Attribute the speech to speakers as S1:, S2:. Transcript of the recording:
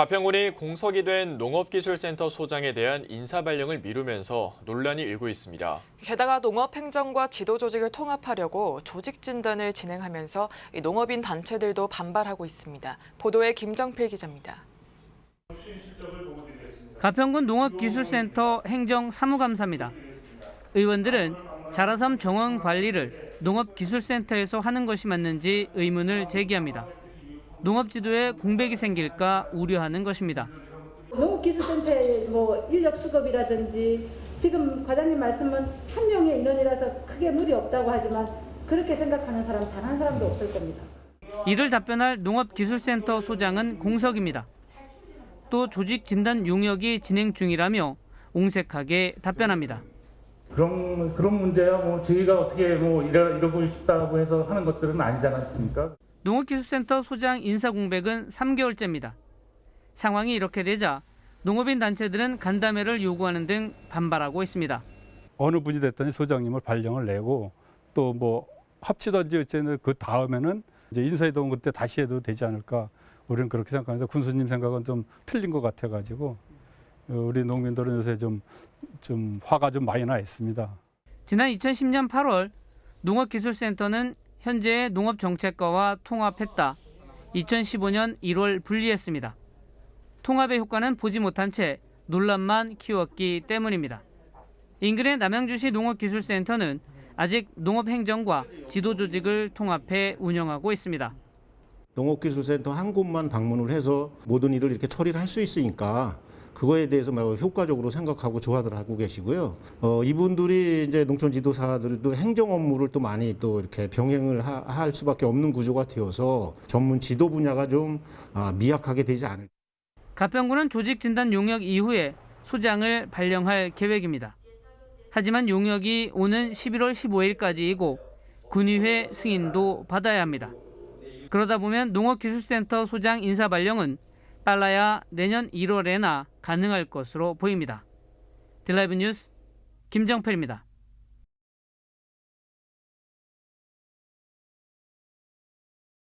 S1: 가평군이 공석이 된 농업기술센터 소장에 대한 인사 발령을 미루면서 논란이 일고 있습니다.
S2: 게다가 농업행정과 지도조직을 통합하려고 조직 진단을 진행하면서 이 농업인 단체들도 반발하고 있습니다. 보도에 김정필 기자입니다.
S3: 가평군 농업기술센터 행정 사무감사입니다. 의원들은 자라섬 정원 관리를 농업기술센터에서 하는 것이 맞는지 의문을 제기합니다. 농업지도에 공백이 생길까 우려하는 것입니다.
S4: 농업기술센터의 뭐 인력 수급이라든지 지금 과장님 말씀은 한 명의 인원이라서 크게 무리 없다고 하지만 그렇게 생각하는 사람 단 한 사람도 없을 겁니다.
S3: 이를 답변할 농업기술센터 소장은 공석입니다. 또 조직 진단 용역이 진행 중이라며 옹색하게 답변합니다.
S5: 그런 그런 문제야 뭐 저희가 어떻게 뭐 이러 이러고 싶다고 해서 하는 것들은 아니지 않았습니까?
S3: 농업기술센터 소장 인사 공백은 3개월째입니다. 상황이 이렇게 되자 농업인 단체들은 간담회를 요구하는 등 반발하고 있습니다.
S6: 어느 분이 됐든지 소장님을 발령을 내고 또 뭐 합치든지 어쨌든 그 다음에는 이제 인사이동 그때 다시 해도 되지 않을까 우리는 그렇게 생각하는데 군수님 생각은 좀 틀린 것 같아가지고 어, 우리 농민들은 요새 좀 좀 화가 좀 많이 나 있습니다.
S3: 지난 2010년 8월 농업기술센터는 현재의 농업정책과와 통합했다. 2015년 1월 분리했습니다. 통합의 효과는 보지 못한 채 논란만 키웠기 때문입니다. 인근의 남양주시 농업기술센터는 아직 농업행정과 지도조직을 통합해 운영하고 있습니다.
S7: 농업기술센터 한 곳만 방문을 해서 모든 일을 이렇게 처리를 할 수 있으니까 그거에 대해서 막 효과적으로 생각하고 조화들 하고 계시고요. 어, 이분들이 이제 농촌 지도사들도 행정 업무를 또 많이 또 이렇게 병행을 하, 할 수밖에 없는 구조가 되어서 전문 지도 분야가 좀 아, 미약하게 되지 않을까.
S3: 가평군은 조직 진단 용역 이후에 소장을 발령할 계획입니다. 하지만 용역이 오는 11월 15일까지이고 군의회 승인도 받아야 합니다. 그러다 보면 농업기술센터 소장 인사 발령은 빨라야 내년 1월에나 가능할 것으로 보입니다. 딜라이브 뉴스 김정필입니다.